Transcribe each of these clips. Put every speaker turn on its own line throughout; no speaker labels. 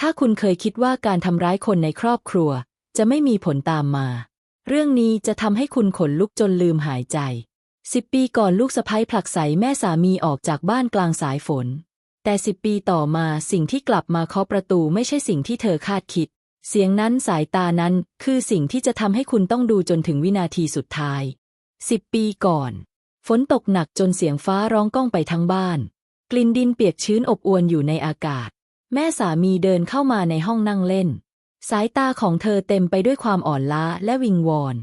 ถ้าคุณเคยคิดว่าการทำร้ายคนในครอบครัว จะไม่มีผลตามมา เรื่องนี้จะทำให้คุณขนลุกจนลืมหายใจสิบปีก่อนลูกสะใภ้ผลักไสแม่สามีออกจากบ้านกลางสายฝน แต่สิบปีต่อมาสิ่งที่กลับมาเคาะประตูไม่ใช่สิ่งที่เธอคาดคิด เสียงนั้นสายตานั้นคือสิ่งที่จะทำให้คุณต้องดูจนถึงวินาทีสุดท้ายสิบปีก่อน ฝนตกหนักจนเสียงฟ้าร้องก้องไปทั้งบ้าน กลิ่นดินเปียกชื้นอบอวนอยู่ในอากาศ แม่สามีเดินเข้ามาในห้องนั่งเล่น สายตาของเธอเต็มไปด้วยความอ่อนล้าและวิงวอน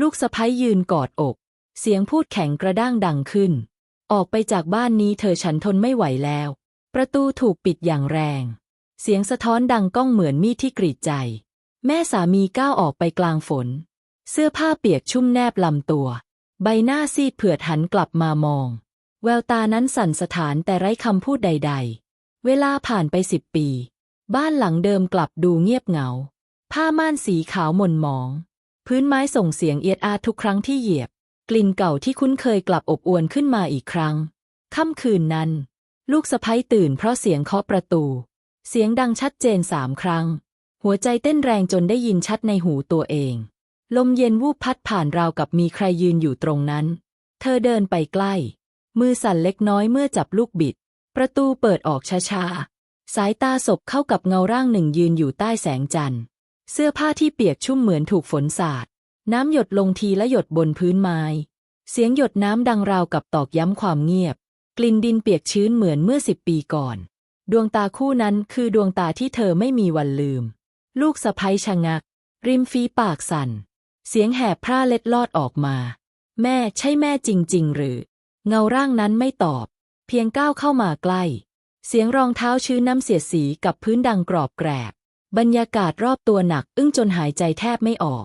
ลูกสะใภ้ยืนกอดอก เสียงพูดแข็งกระด้างดังขึ้น ออกไปจากบ้านนี้เธอฉันทนไม่ไหวแล้ว ประตูถูกปิดอย่างแรง เสียงสะท้อนดังก้องเหมือนมีดที่กรีดใจ แม่สามีก้าวออกไปกลางฝน เสื้อผ้าเปียกชุ่มแนบลำตัว ใบหน้าซีดเผือดหันกลับมามอง แววตานั้นสั่นสะท้านแต่ไร้คำพูดใด ๆ เวลาผ่านไปสิบปี บ้านหลังเดิมกลับดูเงียบเหงา ผ้าม่านสีขาวหม่นหมอง พื้นไม้ส่งเสียงเอียดอาดทุกครั้งที่เหยียบ กลิ่นเก่าที่คุ้นเคยกลับอบอวนขึ้นมาอีกครั้ง ค่ำคืนนั้น ลูกสะใภ้ตื่นเพราะเสียงเคาะประตู เสียงดังชัดเจนสามครั้ง หัวใจเต้นแรงจนได้ยินชัดในหูตัวเอง ลมเย็นวูบพัดผ่านราวกับมีใครยืนอยู่ตรงนั้น เธอเดินไปใกล้ มือสั่นเล็กน้อยเมื่อจับลูกบิด ประตูเปิดออกช้าๆ สายตาศพเข้ากับเงาร่างหนึ่งยืนอยู่ใต้แสงจันทร์ เสื้อผ้าที่เปียกชุ่มเหมือนถูกฝนสาด น้ำหยดลงทีละหยดบนพื้นไม้ เสียงหยดน้ำดังราวกับตอกย้ำความเงียบ กลิ่นดินเปียกชื้นเหมือนเมื่อสิบปีก่อน ดวงตาคู่นั้นคือดวงตาที่เธอไม่มีวันลืม ลูกสะใภ้ชะงัก ริมฝีปากสั่น เสียงแหบพร่าเล็ดลอดออกมา แม่ใช่แม่จริง ๆ หรือ เงาร่างนั้นไม่ตอบ เพียงก้าวเข้ามาใกล้ เสียงรองเท้าชื้นน้ำเสียดสีกับพื้นดังกรอบแกรบบรรยากาศรอบตัวหนัก อึ้งจนหายใจแทบไม่ออก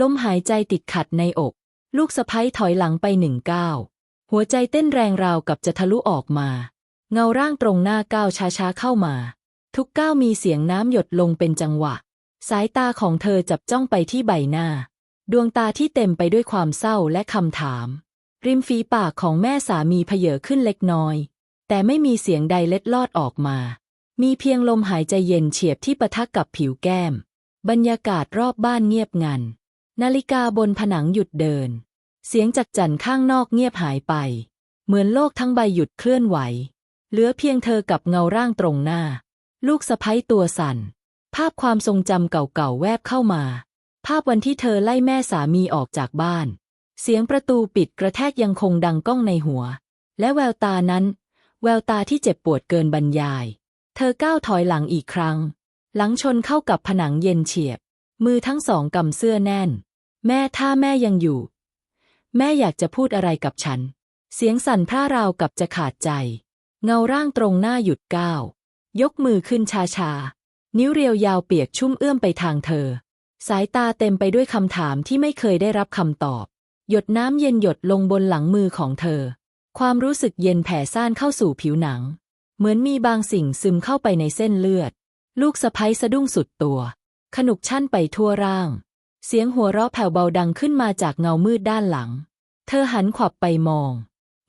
ลมหายใจติดขัดในอก ลูกสะใภ้ถอยหลังไปหนึ่งก้าวหัวใจเต้นแรงราวกับจะทะลุออกมา เงาร่างตรงหน้าก้าวช้าๆเข้ามา ทุกก้าวมีเสียงน้ำหยดลงเป็นจังหวะ สายตาของเธอจับจ้องไปที่ใบหน้า ดวงตาที่เต็มไปด้วยความเศร้าและคำถาม ริมฝีปากของแม่สามีเพเยอขึ้นเล็กน้อย แต่ไม่มีเสียงใดเล็ดลอดออกมา มีเพียงลมหายใจเย็นเฉียบที่ปะทะกับผิวแก้ม บรรยากาศรอบบ้านเงียบงัน นาฬิกาบนผนังหยุดเดิน เสียงจักจั่นข้างนอกเงียบหายไป เหมือนโลกทั้งใบหยุดเคลื่อนไหว เหลือเพียงเธอกับเงาร่างตรงหน้า ลูกสะใภ้ตัวสั่น ภาพความทรงจำเก่าๆแวบเข้ามา ภาพวันที่เธอไล่แม่สามีออกจากบ้าน เสียงประตูปิดกระแทกยังคงดังก้องในหัว และแววตานั้น แววตาที่เจ็บปวดเกินบรรยาย เธอก้าวถอยหลังอีกครั้ง หลังชนเข้ากับผนังเย็นเฉียบ มือทั้งสองกำเสื้อแน่น แม่ถ้าแม่ยังอยู่ แม่อยากจะพูดอะไรกับฉัน เสียงสั่นพร่าราวกับจะขาดใจ เงาร่างตรงหน้าหยุดก้าวยกมือขึ้นชาๆนิ้วเรียวยาวเปียกชุ่มเอื้อมไปทางเธอ สายตาเต็มไปด้วยคำถามที่ไม่เคยได้รับคำตอบ หยดน้ำเย็นหยดลงบนหลังมือของเธอ ความรู้สึกเย็นแผ่ซ่านเข้าสู่ผิวหนัง เหมือนมีบางสิ่งซึมเข้าไปในเส้นเลือด ลูกสะใภ้สะดุ้งสุดตัว ขนุกชั่นไปทั่วร่าง เสียงหัวเราะแผ่วเบาดังขึ้นมาจากเงามืดด้านหลัง เธอหันขวับไปมอง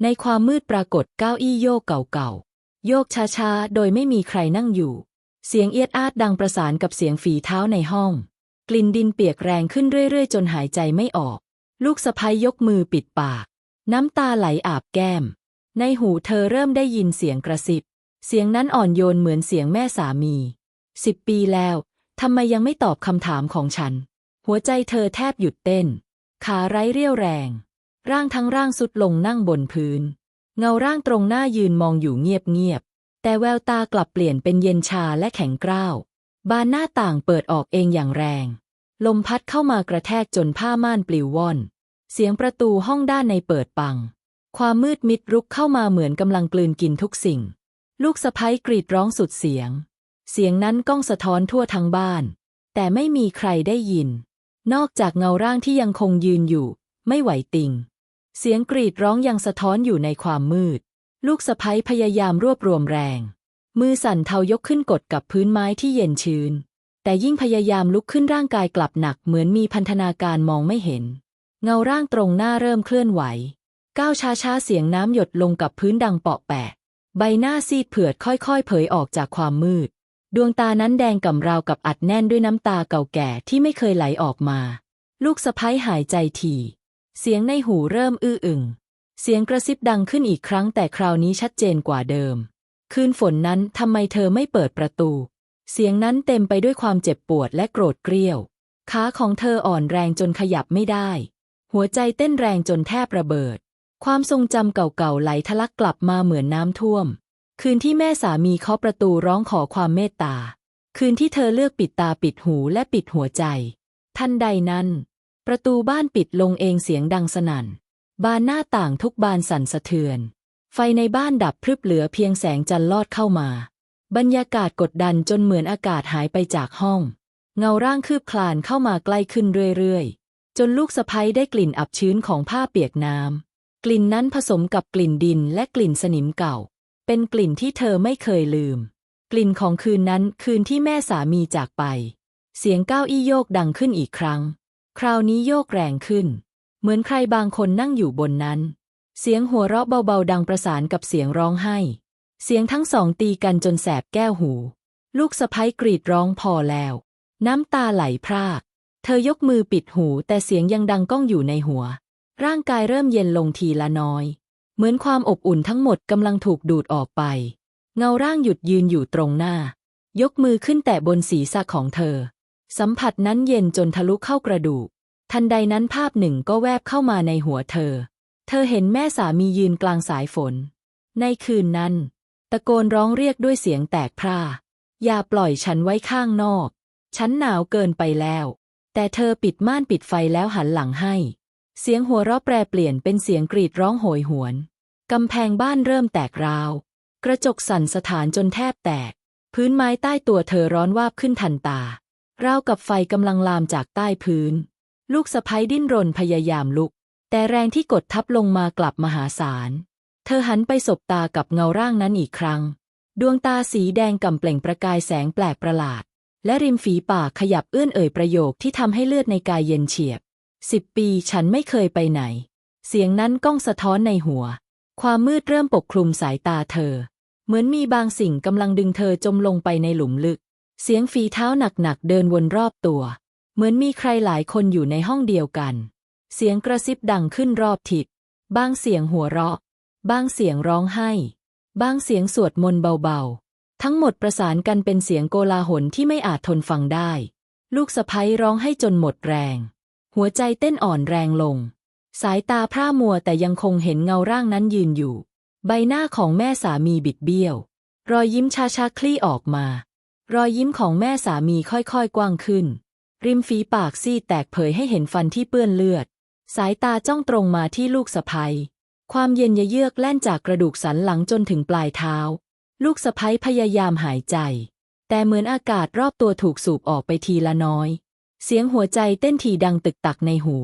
ในความมืดปรากฏเก้าอี้โยกเก่าๆ โยกช้าๆ โดยไม่มีใครนั่งอยู่ เสียงเอียดอาดดังประสานกับเสียงฝีเท้าในห้อง กลิ่นดินเปียกแรงขึ้นเรื่อยๆ จนหายใจไม่ออก ลูกสะใภ้ยกมือปิดปาก น้ำตาไหลอาบแก้ม ในหูเธอเริ่มได้ยินเสียงกระซิบ เสียงนั้นอ่อนโยนเหมือนเสียงแม่สามีสิบปีแล้วทำไมยังไม่ตอบคำถามของฉัน หัวใจเธอแทบหยุดเต้น ขาไร้เรี่ยวแรง ร่างทั้งร่างสุดลงนั่งบนพื้น เงาร่างตรงหน้ายืนมองอยู่เงียบๆแต่แววตากลับเปลี่ยนเป็นเย็นชาและแข็งกร้าว บานหน้าต่างเปิดออกเองอย่างแรง ลมพัดเข้ามากระแทกจนผ้าม่านปลิวว่อน เสียงประตูห้องด้านในเปิดปัง ความมืดมิดรุกเข้ามาเหมือนกำลังกลืนกินทุกสิ่ง ลูกสะใภ้กรีดร้องสุดเสียง เสียงนั้นก้องสะท้อนทั่วทั้งบ้าน แต่ไม่มีใครได้ยิน นอกจากเงาร่างที่ยังคงยืนอยู่ ไม่ไหวติง เสียงกรีดร้องยังสะท้อนอยู่ในความมืด ลูกสะใภ้พยายามรวบรวมแรง มือสั่นเทายกขึ้นกดกับพื้นไม้ที่เย็นชื้น แต่ยิ่งพยายามลุกขึ้นร่างกายกลับหนักเหมือนมีพันธนาการมองไม่เห็น เงาร่างตรงหน้าเริ่มเคลื่อนไหว ก้าวช้าๆเสียงน้ำหยดลงกับพื้นดังเปาะแปะ ใบหน้าซีดเผือดค่อยๆ เผยออกจากความมืด ดวงตานั้นแดงก่ำราวกับอัดแน่นด้วยน้ำตาเก่าแก่ที่ไม่เคยไหลออกมา ลูกสะพ้ยหายใจถี่เสียงในหูเริ่มอื้ออึง เสียงกระซิบดังขึ้นอีกครั้งแต่คราวนี้ชัดเจนกว่าเดิม คืนฝนนั้นทำไมเธอไม่เปิดประตู เสียงนั้นเต็มไปด้วยความเจ็บปวดและโกรธเกรี้ยว ขาของเธออ่อนแรงจนขยับไม่ได้ หัวใจเต้นแรงจนแทบระเบิด ความทรงจำเก่าๆไหลทะลักกลับมาเหมือนน้ำท่วม คืนที่แม่สามีเคาะประตูร้องขอความเมตตา คืนที่เธอเลือกปิดตาปิดหูและปิดหัวใจ ทันใดนั้น ประตูบ้านปิดลงเองเสียงดังสนั่น บานหน้าต่างทุกบานสั่นสะเทือน ไฟในบ้านดับพรึบเหลือเพียงแสงจันทร์ลอดเข้ามา บรรยากาศกดดันจนเหมือนอากาศหายไปจากห้อง เงาร่างคืบคลานเข้ามาใกล้ขึ้นเรื่อยๆ จนลูกสะพ้ยได้กลิ่นอับชื้นของผ้าเปียกน้ำ กลิ่นนั้นผสมกับกลิ่นดินและกลิ่นสนิมเก่า เป็นกลิ่นที่เธอไม่เคยลืม กลิ่นของคืนนั้นคืนที่แม่สามีจากไป เสียงก้าวอี้โยกดังขึ้นอีกครั้ง คราวนี้โยกแรงขึ้น เหมือนใครบางคนนั่งอยู่บนนั้น เสียงหัวเราะเบาๆดังประสานกับเสียงร้องไห้ เสียงทั้งสองตีกันจนแสบแก้วหู ลูกสะพ้ยกรีดร้องพอแล้ว น้ำตาไหลพราก เธอยกมือปิดหูแต่เสียงยังดังก้องอยู่ในหัว ร่างกายเริ่มเย็นลงทีละน้อย เหมือนความอบอุ่นทั้งหมดกำลังถูกดูดออกไป เงาร่างหยุดยืนอยู่ตรงหน้า ยกมือขึ้นแตะบนศีรษะของเธอ สัมผัสนั้นเย็นจนทะลุเข้ากระดูก ทันใดนั้นภาพหนึ่งก็แวบเข้ามาในหัวเธอ เธอเห็นแม่สามียืนกลางสายฝน ในคืนนั้น ตะโกนร้องเรียกด้วยเสียงแตกพร่า อย่าปล่อยฉันไว้ข้างนอก ฉันหนาวเกินไปแล้ว แต่เธอปิดม่านปิดไฟแล้วหันหลังให้ เสียงหัวเราะแปรเปลี่ยนเป็นเสียงกรีดร้องโหยหวน กำแพงบ้านเริ่มแตกราว กระจกสั่นสถานจนแทบแตก พื้นไม้ใต้ตัวเธอร้อนวาบขึ้นทันตา ราวกับไฟกำลังลามจากใต้พื้น ลูกสะพ้ยดิ้นรนพยายามลุก แต่แรงที่กดทับลงมากลับมหาศาล เธอหันไปสบตากับเงาร่างนั้นอีกครั้ง ดวงตาสีแดงก่ำเปล่งประกายแสงแปลกประหลาด และริมฝีปากขยับเอื้อนเอ่ยประโยคที่ทำให้เลือดในกายเย็นเฉียบสิบปีฉันไม่เคยไปไหน เสียงนั้นก้องสะท้อนในหัว ความมืดเริ่มปกคลุมสายตาเธอ เหมือนมีบางสิ่งกำลังดึงเธอจมลงไปในหลุมลึก เสียงฝีเท้าหนักๆเดินวนรอบตัว เหมือนมีใครหลายคนอยู่ในห้องเดียวกัน เสียงกระซิบดังขึ้นรอบทิศบางเสียงหัวเราะ บางเสียงร้องไห้บางเสียงสวดมนต์เบาๆ ทั้งหมดประสานกันเป็นเสียงโกลาหลที่ไม่อาจทนฟังได้ ลูกสะพ้ยร้องให้จนหมดแรง หัวใจเต้นอ่อนแรงลง สายตาพร่ามัวแต่ยังคงเห็นเงาร่างนั้นยืนอยู่ ใบหน้าของแม่สามีบิดเบี้ยว รอยยิ้มชาชาคลี่ออกมา รอยยิ้มของแม่สามีค่อยๆกว้างขึ้น ริมฝีปากซีดแตกเผยให้เห็นฟันที่เปื้อนเลือด สายตาจ้องตรงมาที่ลูกสะพ้ย ความเย็นยะเยือกแล่นจากกระดูกสันหลังจนถึงปลายเท้า ลูกสะพ้ยพยายามหายใจ แต่เหมือนอากาศรอบตัวถูกสูบออกไปทีละน้อย เสียงหัวใจเต้นถี่ดังตึกตักในหู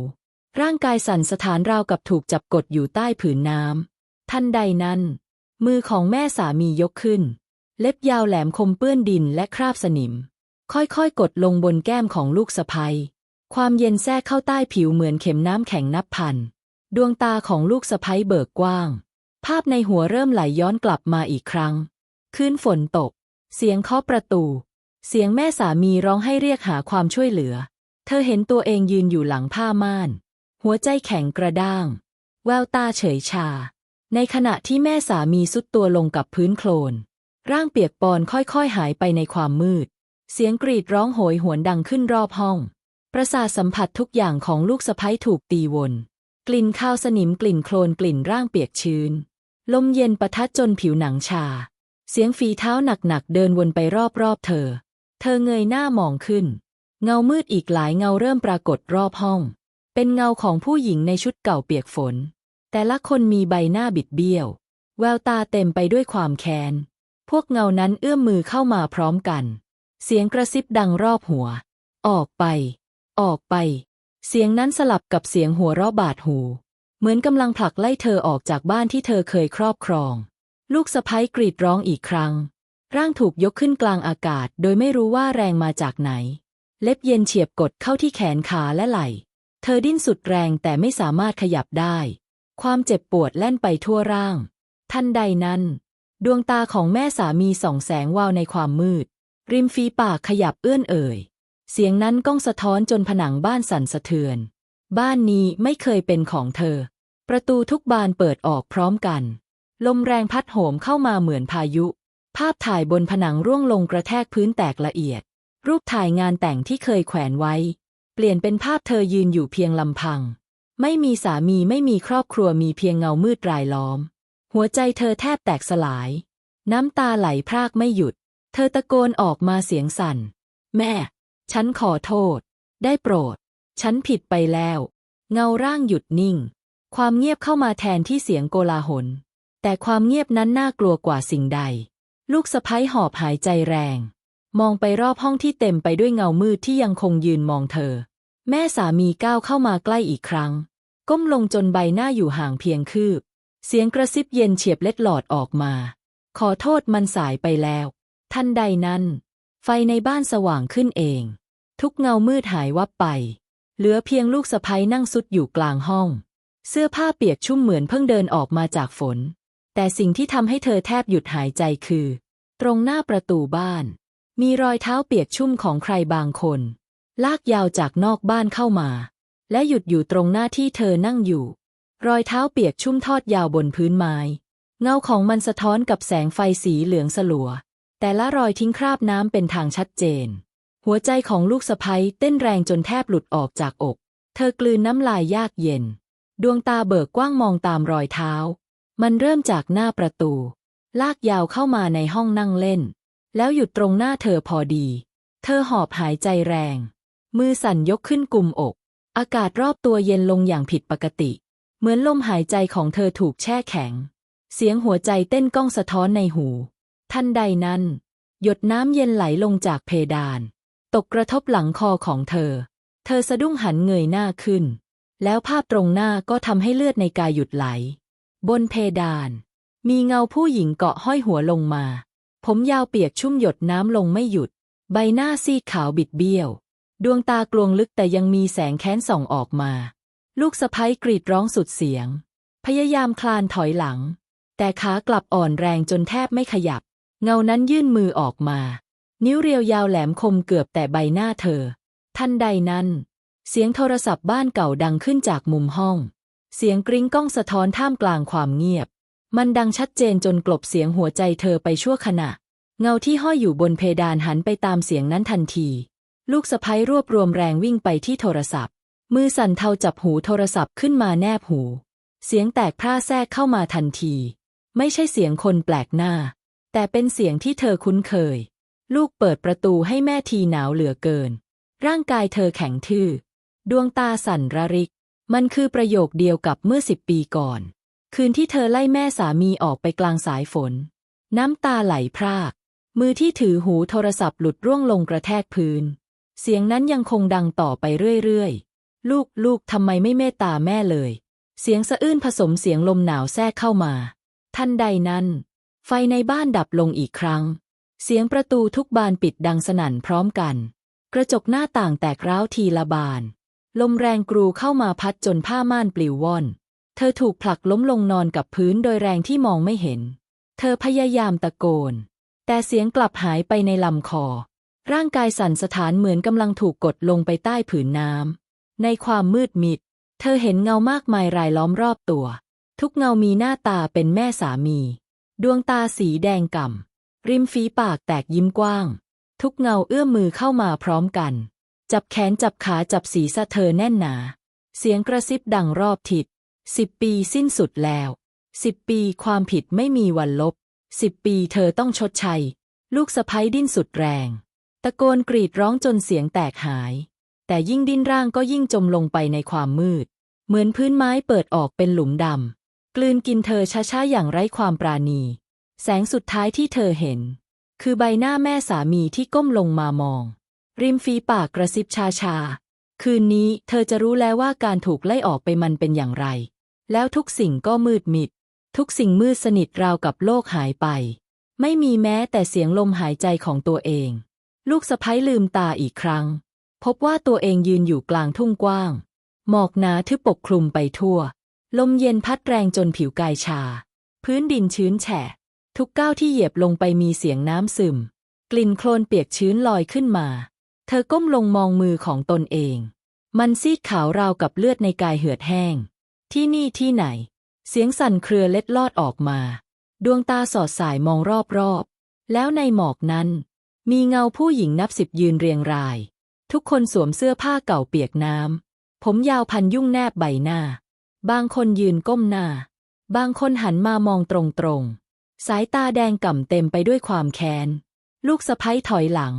ร่างกายสั่นสถานราวกับถูกจับกดอยู่ใต้ผืนน้ำทันใดนั้น มือของแม่สามียกขึ้น เล็บยาวแหลมคมเปื้อนดินและคราบสนิม ค่อยๆ กดลงบนแก้มของลูกสะพ้ยความเย็นแทรกเข้าใต้ผิวเหมือนเข็มน้ำแข็งนับพัน ดวงตาของลูกสะพ้ยเบิกกว้าง ภาพในหัวเริ่มไหลย้อนกลับมาอีกครั้ง คืนฝนตก เสียงเคาะประตู เสียงแม่สามีร้องให้เรียกหาความช่วยเหลือ เธอเห็นตัวเองยืนอยู่หลังผ้าม่าน หัวใจแข็งกระด้าง แววตาเฉยชา ในขณะที่แม่สามีสุดตัวลงกับพื้นโคลน ร่างเปียกปอนค่อยๆหายไปในความมืด เสียงกรีดร้องโหยหวนดังขึ้นรอบห้อง ประสาทสัมผัสทุกอย่างของลูกสะพ้ยถูกตีวน กลิ่นข้าวสนิมกลิ่นโคลนกลิ่นร่างเปียกชื้น ลมเย็นปะทะจนผิวหนังชา เสียงฝีเท้าหนักๆเดินวนไปรอบๆเธอ เธอเงยหน้ามองขึ้น เงามืดอีกหลายเงาเริ่มปรากฏรอบห้อง เป็นเงาของผู้หญิงในชุดเก่าเปียกฝน แต่ละคนมีใบหน้าบิดเบี้ยว แววตาเต็มไปด้วยความแค้น พวกเงานั้นเอื้อมมือเข้ามาพร้อมกัน เสียงกระซิบดังรอบหัว ออกไป ออกไป เสียงนั้นสลับกับเสียงหัวเราะบาดหู เหมือนกำลังผลักไล่เธอออกจากบ้านที่เธอเคยครอบครอง ลูกสะพ้ยกรีดร้องอีกครั้ง ร่างถูกยกขึ้นกลางอากาศ โดยไม่รู้ว่าแรงมาจากไหน เล็บเย็นเฉียบกดเข้าที่แขนขาและไหล่ เธอดิ้นสุดแรงแต่ไม่สามารถขยับได้ ความเจ็บปวดแล่นไปทั่วร่าง ทันใดนั้น ดวงตาของแม่สามีส่องแสงวาวในความมืด ริมฝีปากขยับเอื้อนเอ่ย เสียงนั้นก้องสะท้อนจนผนังบ้านสั่นสะเทือน บ้านนี้ไม่เคยเป็นของเธอ ประตูทุกบานเปิดออกพร้อมกัน ลมแรงพัดโหมเข้ามาเหมือนพายุ ภาพถ่ายบนผนังร่วงลงกระแทกพื้นแตกละเอียด รูปถ่ายงานแต่งที่เคยแขวนไว้ เปลี่ยนเป็นภาพเธอยืนอยู่เพียงลำพัง ไม่มีสามีไม่มีครอบครัวมีเพียงเงามืดรายล้อม หัวใจเธอแทบแตกสลาย น้ำตาไหลพรากไม่หยุด เธอตะโกนออกมาเสียงสั่น แม่ ฉันขอโทษ ได้โปรด ฉันผิดไปแล้ว เงาร่างหยุดนิ่ง ความเงียบเข้ามาแทนที่เสียงโกลาหล แต่ความเงียบนั้นน่ากลัวกว่าสิ่งใด ลูกสะพ้ยหอบหายใจแรง มองไปรอบห้องที่เต็มไปด้วยเงามืดที่ยังคงยืนมองเธอ แม่สามีก้าวเข้ามาใกล้อีกครั้ง ก้มลงจนใบหน้าอยู่ห่างเพียงคืบ เสียงกระซิบเย็นเฉียบเล็ดหลอดออกมา ขอโทษมันสายไปแล้ว ทันใดนั้น ไฟในบ้านสว่างขึ้นเอง ทุกเงามืดหายวับไป เหลือเพียงลูกสะพ้ยนั่งสุดอยู่กลางห้อง เสื้อผ้าเปียกชุ่มเหมือนเพิ่งเดินออกมาจากฝน แต่สิ่งที่ทำให้เธอแทบหยุดหายใจคือ ตรงหน้าประตูบ้าน มีรอยเท้าเปียกชุ่มของใครบางคน ลากยาวจากนอกบ้านเข้ามา และหยุดอยู่ตรงหน้าที่เธอนั่งอยู่ รอยเท้าเปียกชุ่มทอดยาวบนพื้นไม้เงาของมันสะท้อนกับแสงไฟสีเหลืองสลัว แต่ละรอยทิ้งคราบน้ำเป็นทางชัดเจน หัวใจของลูกสะพ้ยเต้นแรงจนแทบหลุดออกจากอก เธอกลืนน้ำลายยากเย็น ดวงตาเบิกกว้างมองตามรอยเท้า มันเริ่มจากหน้าประตู ลากยาวเข้ามาในห้องนั่งเล่น แล้วหยุดตรงหน้าเธอพอดี เธอหอบหายใจแรง มือสั่นยกขึ้นกุมอก อากาศรอบตัวเย็นลงอย่างผิดปกติ เหมือนลมหายใจของเธอถูกแช่แข็ง เสียงหัวใจเต้นก้องสะท้อนในหู ทันใดนั้น หยดน้ำเย็นไหลลงจากเพดาน ตกกระทบหลังคอของเธอ เธอสะดุ้งหันเงยหน้าขึ้น แล้วภาพตรงหน้าก็ทำให้เลือดในกายหยุดไหล บนเพดาน มีเงาผู้หญิงเกาะห้อยหัวลงมา ผมยาวเปียกชุ่มหยดน้ำลงไม่หยุด ใบหน้าซีดขาวบิดเบี้ยว ดวงตากลวงลึกแต่ยังมีแสงแค้นส่องออกมา ลูกสะพ้ยกรีดร้องสุดเสียง พยายามคลานถอยหลัง แต่ขากลับอ่อนแรงจนแทบไม่ขยับ เงานั้นยื่นมือออกมา นิ้วเรียวยาวแหลมคมเกือบแต่ใบหน้าเธอ ทันใดนั้น เสียงโทรศัพท์บ้านเก่าดังขึ้นจากมุมห้อง เสียงกริ้งก้องสะท้อนท่ามกลางความเงียบ มันดังชัดเจนจนกลบเสียงหัวใจเธอไปชั่วขณะ เงาที่ห้อยอยู่บนเพดานหันไปตามเสียงนั้นทันที ลูกสะพ้ยรวบรวมแรงวิ่งไปที่โทรศัพท์ มือสั่นเทาจับหูโทรศัพท์ขึ้นมาแนบหู เสียงแตกพร่าแทรกเข้ามาทันที ไม่ใช่เสียงคนแปลกหน้า แต่เป็นเสียงที่เธอคุ้นเคย ลูกเปิดประตูให้แม่ทีหนาวเหลือเกิน ร่างกายเธอแข็งทื่อ ดวงตาสั่นระริก มันคือประโยคเดียวกับเมื่อสิบปีก่อน คืนที่เธอไล่แม่สามีออกไปกลางสายฝน น้ำตาไหลพราก มือที่ถือหูโทรศัพท์หลุดร่วงลงกระแทกพื้น เสียงนั้นยังคงดังต่อไปเรื่อยๆ ลูกลูกทำไมไม่เมตตาแม่เลย เสียงสะอื้นผสมเสียงลมหนาวแทรกเข้ามา ทันใดนั้น ไฟในบ้านดับลงอีกครั้ง เสียงประตูทุกบานปิดดังสนั่นพร้อมกัน กระจกหน้าต่างแตกร้าวทีละบาน ลมแรงกรูเข้ามาพัดจนผ้าม่านปลิวว่อน เธอถูกผลักล้มลงนอนกับพื้นโดยแรงที่มองไม่เห็น เธอพยายามตะโกน แต่เสียงกลับหายไปในลำคอ ร่างกายสั่นสะท้านเหมือนกำลังถูกกดลงไปใต้ผืนน้ำในความมืดมิด เธอเห็นเงามากมายรายล้อมรอบตัว ทุกเงามีหน้าตาเป็นแม่สามี ดวงตาสีแดงก่ำ ริมฝีปากแตกยิ้มกว้าง ทุกเงาเอื้อมมือเข้ามาพร้อมกัน จับแขนจับขาจับศีรษะเธอแน่นหนา เสียงกระซิบดังรอบทิศสิบปีสิ้นสุดแล้วสิบปีความผิดไม่มีวันลบสิบปีเธอต้องชดใช้ ลูกสะพ้ยดิ้นสุดแรง ตะโกนกรีดร้องจนเสียงแตกหาย แต่ยิ่งดิ้นร่างก็ยิ่งจมลงไปในความมืด เหมือนพื้นไม้เปิดออกเป็นหลุมดำกลืนกินเธอช้าๆอย่างไร้ความปราณี แสงสุดท้ายที่เธอเห็น คือใบหน้าแม่สามีที่ก้มลงมามอง ริมฝีปากกระซิบชาชา คืนนี้เธอจะรู้แล้วว่าการถูกไล่ออกไปมันเป็นอย่างไร แล้วทุกสิ่งก็มืดมิด ทุกสิ่งมืดสนิทราวกับโลกหายไป ไม่มีแม้แต่เสียงลมหายใจของตัวเอง ลูกสะพ้ยลืมตาอีกครั้ง พบว่าตัวเองยืนอยู่กลางทุ่งกว้าง หมอกหนาทึบปกคลุมไปทั่ว ลมเย็นพัดแรงจนผิวกายชา พื้นดินชื้นแฉะ ทุกก้าวที่เหยียบลงไปมีเสียงน้ำซึม กลิ่นโคลนเปียกชื้นลอยขึ้นมา เธอก้มลงมองมือของตนเอง มันซีดขาวราวกับเลือดในกายเหือดแห้ง ที่นี่ที่ไหน เสียงสั่นเครือเล็ดลอดออกมา ดวงตาสอดสายมองรอบๆ แล้วในหมอกนั้น มีเงาผู้หญิงนับสิบยืนเรียงราย ทุกคนสวมเสื้อผ้าเก่าเปียกน้ำ ผมยาวพันยุ่งแนบใบหน้า บางคนยืนก้มหน้า บางคนหันมามองตรงๆ สายตาแดงก่ำเต็มไปด้วยความแค้น ลูกสะพ้ยถอยหลัง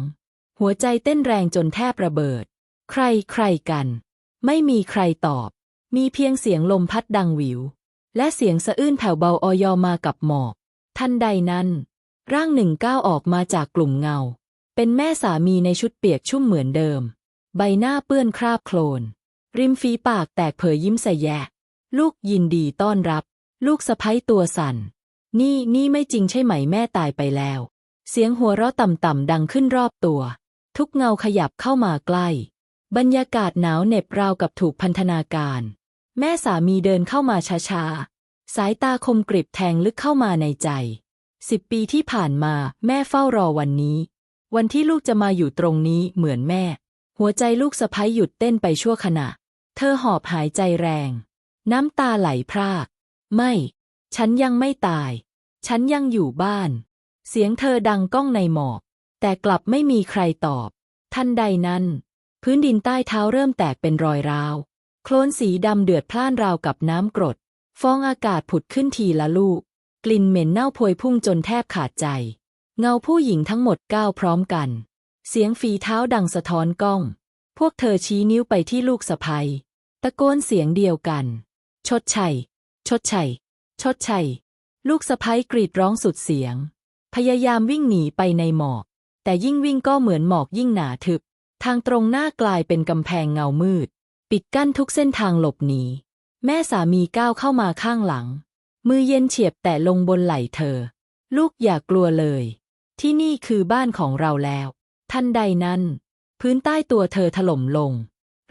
หัวใจเต้นแรงจนแทบระเบิด ใครใครกัน ไม่มีใครตอบ มีเพียงเสียงลมพัดดังหวิว และเสียงสะอื้นแผ่วเบาออยอมากับหมอก ทันใดนั้น ร่างหนึ่งก้าวออกมาจากกลุ่มเงา เป็นแม่สามีในชุดเปียกชุ่มเหมือนเดิม ใบหน้าเปื้อนคราบโคลน ริมฝีปากแตกเผยยิ้มใส่แยะ ลูกยินดีต้อนรับ ลูกสะพ้ยตัวสั่น นี่นี่ไม่จริงใช่ไหมแม่ตายไปแล้ว เสียงหัวเราะต่ำๆดังขึ้นรอบตัว ทุกเงาขยับเข้ามาใกล้ บรรยากาศหนาวเหน็บราวกับถูกพันธนาการ แม่สามีเดินเข้ามาช้าๆ สายตาคมกริบแทงลึกเข้ามาในใจ สิบปีที่ผ่านมาแม่เฝ้ารอวันนี้ วันที่ลูกจะมาอยู่ตรงนี้เหมือนแม่ หัวใจลูกสะพ้ยหยุดเต้นไปชั่วขณะ เธอหอบหายใจแรง น้ำตาไหลพราก ไม่ ฉันยังไม่ตาย ฉันยังอยู่บ้าน เสียงเธอดังก้องในหมอก แต่กลับไม่มีใครตอบ ทันใดนั้น พื้นดินใต้เท้าเริ่มแตกเป็นรอยร้าว โคลนสีดำเดือดพล่านราวกับน้ำกรด ฟองอากาศผุดขึ้นทีละลูก กลิ่นเหม็นเน่าพวยพุ่งจนแทบขาดใจ เงาผู้หญิงทั้งหมดก้าวพร้อมกัน เสียงฝีเท้าดังสะท้อนกล้อง พวกเธอชี้นิ้วไปที่ลูกสะพ้ยตะโกนเสียงเดียวกัน ชดชัย ชดชัย ชดชัย ลูกสะพ้ยกรีดร้องสุดเสียง พยายามวิ่งหนีไปในหมอก แต่ยิ่งวิ่งก็เหมือนหมอกยิ่งหนาทึบ ทางตรงหน้ากลายเป็นกำแพงเงามืด ปิดกั้นทุกเส้นทางหลบหนี แม่สามีก้าวเข้ามาข้างหลัง มือเย็นเฉียบแต่ลงบนไหล่เธอ ลูกอย่ากลัวเลย ที่นี่คือบ้านของเราแล้ว ทันใดนั้น พื้นใต้ตัวเธอถล่มลง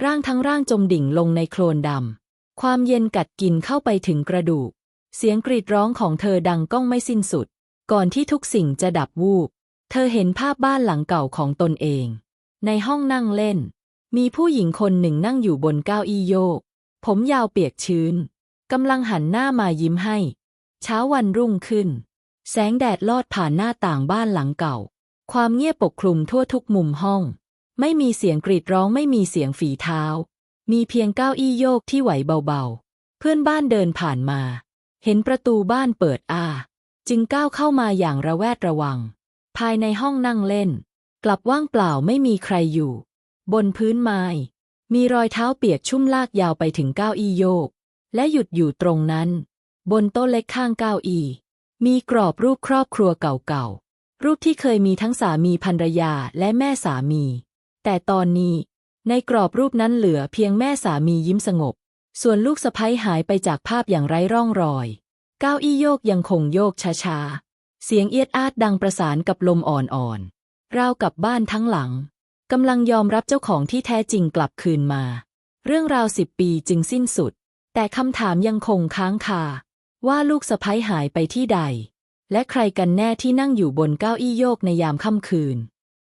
ร่างทั้งร่างจมดิ่งลงในโคลนดำความเย็นกัดกินเข้าไปถึงกระดูก เสียงกรีดร้องของเธอดังก้องไม่สิ้นสุด ก่อนที่ทุกสิ่งจะดับวูบ เธอเห็นภาพบ้านหลังเก่าของตนเอง ในห้องนั่งเล่น มีผู้หญิงคนหนึ่งนั่งอยู่บนเก้าอี้โยก ผมยาวเปียกชื้นกำลังหันหน้ามายิ้มให้ เช้าวันรุ่งขึ้น แสงแดดลอดผ่านหน้าต่างบ้านหลังเก่า ความเงียบปกคลุมทั่วทุกมุมห้อง ไม่มีเสียงกรีดร้องไม่มีเสียงฝีเท้า มีเพียงเก้าอี้โยกที่ไหวเบาๆ เพื่อนบ้านเดินผ่านมา เห็นประตูบ้านเปิดอ้าจึงก้าวเข้ามาอย่างระแวดระวัง ภายในห้องนั่งเล่น กลับว่างเปล่าไม่มีใครอยู่ บนพื้นไม้ มีรอยเท้าเปียกชุ่มลากยาวไปถึงเก้าอี้โยก และหยุดอยู่ตรงนั้น บนโต๊ะเล็กข้างเก้าอี้มีกรอบรูปครอบครัวเก่าๆ รูปที่เคยมีทั้งสามีภรรยาและแม่สามี แต่ตอนนี้ ในกรอบรูปนั้นเหลือเพียงแม่สามียิ้มสงบ ส่วนลูกสะพ้ยหายไปจากภาพอย่างไร้ร่องรอย เก้าอี้โยกยังคงโยกช้าๆ เสียงเอียดอาดดังประสานกับลมอ่อนๆ ราวกับบ้านทั้งหลังกำลังยอมรับเจ้าของที่แท้จริงกลับคืนมา เรื่องราวสิบปีจึงสิ้นสุด แต่คำถามยังคงค้างคา ว่าลูกสะพ้ยหายไปที่ใด และใครกันแน่ที่นั่งอยู่บนเก้าอี้โยกในยามค่ำคืน